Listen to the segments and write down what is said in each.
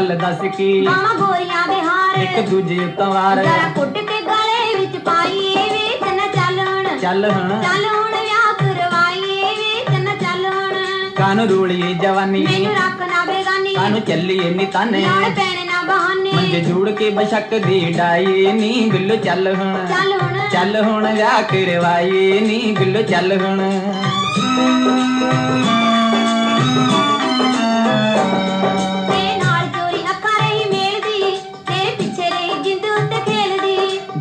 ਗੱਲ ਦੱਸ ਕੀ? ਮਾਮਾ ਗੋਰੀਆਂ ਦੇ ਹਾਰ। ਇੱਕ ਦੂਜੇ ਉੱਤੋਂ ਵਾਰ ਜਰਾ ਕੁੱਟ ਕੇ ਗਲੇ ਵਿੱਚ ਪਾਈਏ ਵੇ ਤਨ ਚੱਲ ਹੁਣ ਚੱਲ ਹੁਣ ਚੱਲ ਹੁਣ ਵਿਆਹ ਕਰਵਾਈਏ ਵੇ ਤਨ ਚੱਲ ਹੁਣ ਕਾਨੂੰ ਰੂਲੀਏ ਜਵਾਨੀ। ਮੈਨੂੰ ਰੱਖ ਨਾ ਬੇਗਾਨੀ। ਕਾਨੂੰ ਚੱਲੀਏ ਨੀ ਤਾਨੇ। ਨਾਲ ਪੈਣੇ ਨਾ ਬਹਾਨੇ। ਮੰਜੇ ਜੂੜ ਕੇ ਬਸ਼ੱਕ ਦੀ ਡਾਈ ਨੀ ਬਿੱਲੋ ਚੱਲ ਹੁਣ ਚੱਲ ਹੁਣ ਚੱਲ ਹੁਣ ਵਿਆਹ ਕਰਵਾਈਏ ਨੀ ਬਿੱਲੋ ਚੱਲ ਹੁਣ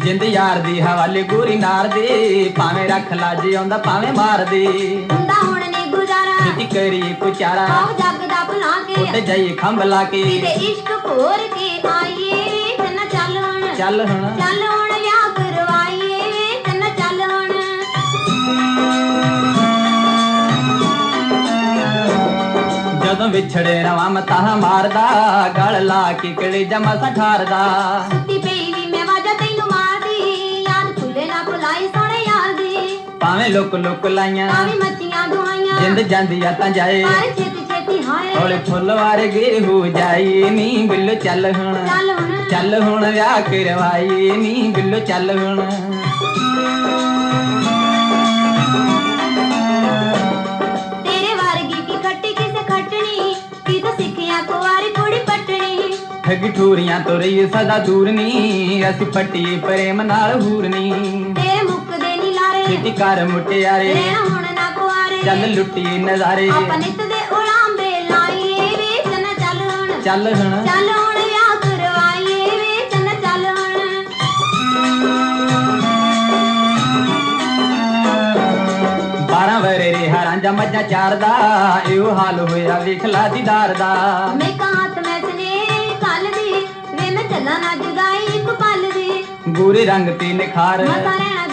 ਜਿੰਦ ਯਾਰ ਦੀ ਹਵਾਲੇ ਗੋਰੀ ਨਾਰ ਦੇ ਭਾਵੇਂ ਰੱਖ ਲਾ ਜੇ ਆਉਂਦਾ ਭਾਵੇਂ ਮਾਰ ਦੇ। ਹੁੰਦਾ ਹੁਣ ਨਹੀਂ ਗੁਜ਼ਾਰਾ। ਛੇਤੀ ਕਰੀਏ ਪੁਚਾਰਾ ਆਓ ਜੱਗ ਦਾ ਭੁਲਾ ਉੱਡ ਕੇ ਜਾਈਏ ਖੰਭ ਲਾ ਕੇ। ਤੇ ਇਸ਼ਕ ਭੋਰ ਕੇ ਆਈਏ ਤਨ ਚੱਲ ਹੁਣ। ਚੱਲ ਹੁਣ। ਚੱਲ ਹੁਣ ਵਿਆਹ ਕਰਵਾਈਏ ਤਨ ਚੱਲ ਹੁਣ। ਜਦੋਂ ਵਿਛੜੇ ਰਵਾਂ ਮਤਾਹ ਮਾਰਦਾ। ਗਲ ਲਾ ਕੇ ਕਿਲੇ ਜਮਾ ਸਠਾਰਦਾ ਭਾਵੇਂ ਲੁਕ ਲੁਕ ਲਾਈਆਂ ਤਾਂ ਵੀ ਮੱਚੀਆਂ ਦੁਆਈਆਂ ਜਿੰਦ ਜਾਂਦੀ ਆ ਤਾਂ ਜਾਏ। ਪਰ ਛੇਤੀ ਛੇਤੀ ਹਾਏ। ਹੌਲੇ ਫੁੱਲ ਵਾਰਗੇ ਹੋ ਜਾਈ ਨੀ ਬਿੱਲੋ ਚੱਲ ਹੁਣ। ਚੱਲ ਹੁਣ। ਚੱਲ ਹੁਣ ਵਿਆਹ ਕਰਵਾਈ ਨੀ ਬਿੱਲੋ ਚੱਲ ਹੁਣ। ਠੱਗ ਠੂਰੀਆਂ ਤੋਂ ਰਹੀ ਸਦਾ ਦੂਰ ਨੀ ਅਸੀਂ ਪੱਟੀ ਪ੍ਰੇਮ ਨਾਲ ਹੂਰਨੀ। ਛੇਤੀ ਕਰ ਮੁਟਿਆਰੇ। ਰਹਿਣਾ ਹੁਣ ਨਾ ਕੁਵਾਰੇ ਚੱਲ ਲੁੱਟੀਏ ਨਜ਼ਾਰੇ। ਆਪਾਂ ਨਿੱਤ ਦੇ ਉਲਾਂਬੇ ਲਾਈਏ ਵੇ ਚੰਨ ਚੱਲ ਹੁਣ। ਚੱਲ ਹੁਣ। ਚੱਲ ਹੁਣ ਵਿਆਹ ਕਰਵਾਈਏ ਵੇ ਚੰਨ ਚੱਲ ਹੁਣ। ਬਾਰਾਂ ਵਰੇ ਰਿਹਾ ਰਾਂਝਾ ਮੱਝਾਂ ਚਾਰਦਾ ਇਹੋ ਹਾਲ ਹੋਇਆ ਵੇਖ ਲਾ ਦੀਦਾਰ ਦਾ। ਮੈਂ ਕਾਤ ਮੈਂ ਸਨੇ ਕੱਲ ਦੀ। ਵੇ ਮੈਂ ਚੱਲਾਂ ਨਾ ਜੁਦਾਈ ਇੱਕ ਪਲ ਦੀ। ਗੋਰੇ ਰੰਗ ਤੇ ਨਿਖਾਰ। ਮਸਾ ਰਹਿਣਾ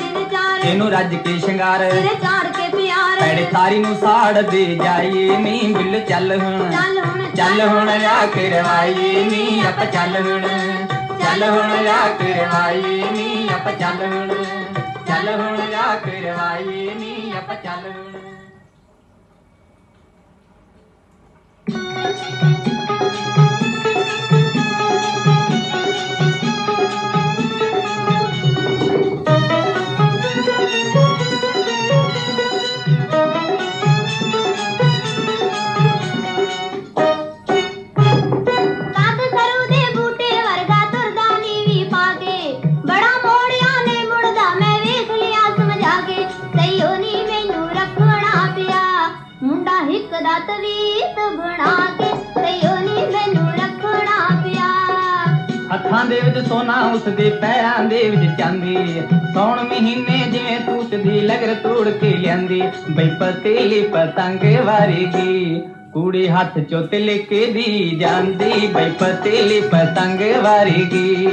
ਇਹਨੂੰ ਰੱਜ ਕੇ ਸ਼ਿੰਗਾਰ। ਤੇਰੇ ਚਾੜ ਕੇ ਪਿਆਰ। ਪੈੜੇ ਤਾਰੀ ਨੂੰ ਸਾੜ ਦੇ ਜਾਈਏ ਨੀ ਬਿੱਲ ਚੱਲ ਹੁਣ। ਚੱਲ ਹੁਣ ਚੱਲ ਹੁਣ ਵਿਆਹ ਕਰਵਾਈਏ ਨੀ ਆਪ ਚੱਲ ਹੁਣ। ਚੱਲ ਹੁਣ ਵਿਆਹ ਕਰਵਾਈਏ ਨੀ ਆਪ ਚੱਲ ਹੁਣ। ਚੱਲ ਹੁਣ ਵਿਆਹ ਕਰਵਾਈਏ ਨੀ ਆਪ ਚੱਲ ਹੁਣ। ਤਵੀਤ ਬਣਾ ਕੇ ਸਈਓ ਨੀ ਮੈਨੂੰ ਰੱਖਣਾ ਪਿਆ। ਹੱਥਾਂ ਦੇ ਵਿੱਚ ਸੋਨਾ, ਉਸ ਦੇ ਪੈਰਾਂ ਦੇ ਵਿੱਚ ਚਾਂਦੀ। ਸੌਣ ਮਹੀਨੇ ਜਿਵੇਂ ਤੂਤਦੀ ਲਗਰ ਤੋੜ ਕੇ ਲਿਆਂਦੀ। ਬਈ ਪਤੀਲੀ ਪਤੰਗ ਵਾਰੇਗੀ, ਕੁੜੀ ਹੱਥ ਚੋਂ ਤਿਲਕੇ ਦੀ ਜਾਂਦੀ। ਬਈ ਪਤੀਲੀ ਪਤੰਗ ਵਾਰੇਗੀ।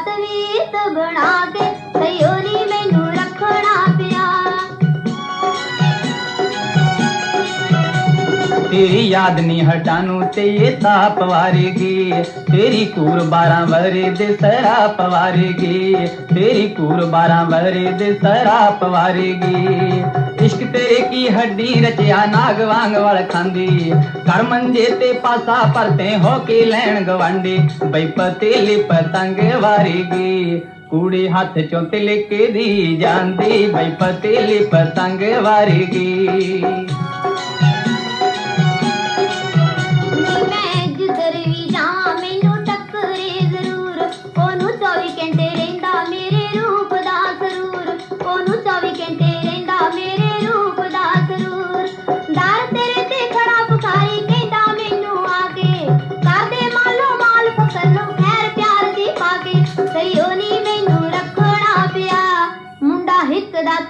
ਹਿੱਕ ਦਾ ਤਵੀਤ ਬਣਾ ਕੇ ਕਈਓ ਨੀ ਮੈਨੂੰ ਰੱਖਣਾ ਪਿਆ ਤੇਰੀ ਯਾਦ ਨਹੀਂ ਹਟਾਨੂੰ ਤੇ ਇਹ ਤਾਪ ਵਾਰੇਗੀ ਤੇਰੀ ਕੂਰ 12 ਵਰੇ ਦੇ ਸਰਾਪ ਵਾਰੇਗੀ ਤੇਰੀ ਕੂਰ 12 ਵਰੇ ਦੇ ਸਰਾਪ ਵਾਰੇਗੀ ਇਸ਼ਕ ਤੇਰੇ ਕੀ ਹੱਡੀ, ਰਚਿਆ ਨਾਗ ਵਾਂਗ ਵਲ ਖਾਂਦੀ। ਕਰ ਮੰਜੇ ਤੇ ਪਾਸਾ ਪਰਤੇ ਹੋ ਕੇ ਲੈਣ ਗਵਾਂਡੀ ਬਈ ਪਤੀਲੀ ਪਤੰਗ ਵਾਰੇਗੀ, ਕੁੜੀ ਹੱਥ ਚੋਂ ਤਿਲਕੇ ਦੀ ਜਾਂਦੀ। ਬਈ ਪਤੀਲੀ ਪਤੰਗ ਵਾਰੇਗੀ।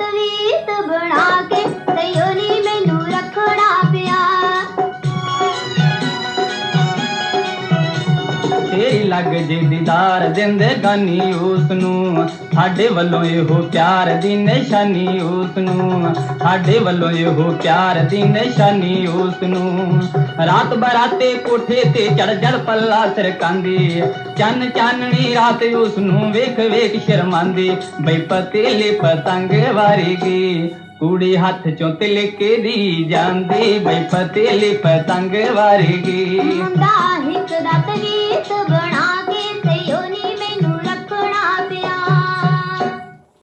ਤਵੀਤ ਬਣਾ ਕੇ ਸਈਓ ਲੱਗ ਜੇ ਦੀਦਾਰ ਜ਼ਿੰਦਗਾਨੀ ਉਸ ਨੂੰ ਸਾਡੇ ਵੱਲੋਂ ਇਹੋ ਪਿਆਰ ਦੀ ਨਿਸ਼ਾਨੀ ਉਸ ਨੂੰ ਸਾਡੇ ਵੱਲੋਂ ਇਹੋ ਪਿਆਰ ਦੀ ਨਿਸ਼ਾਨੀ ਉਸ ਨੂੰ ਰਾਤ ਬਰਾਤੇ ਕੋਠੇ ਤੇ ਚੜ ਜੜ ਪੱਲਾ ਸਰਕਾਂਦੀ ਚੰਨ ਚਾਨਣੀ ਰਾਤ ਉਸ ਨੂੰ ਵੇਖ ਵੇਖ ਸ਼ਰਮਾਂਦੀ। ਬਈ ਪਤੇਲੇ ਪਤੰਗ ਵਾਰੀਗੀ। ਕੁੜੀ ਹੱਥ ਚੋਂ ਤਿਲਕ ਦੀ ਜਾਂਦੀ। ਬਈ ਪਤੇਲੇ ਪਤੰਗ ਵਾਰੀ ਗਈ ਮੁੰਡਾ ਹਿੱਕ ਦਾ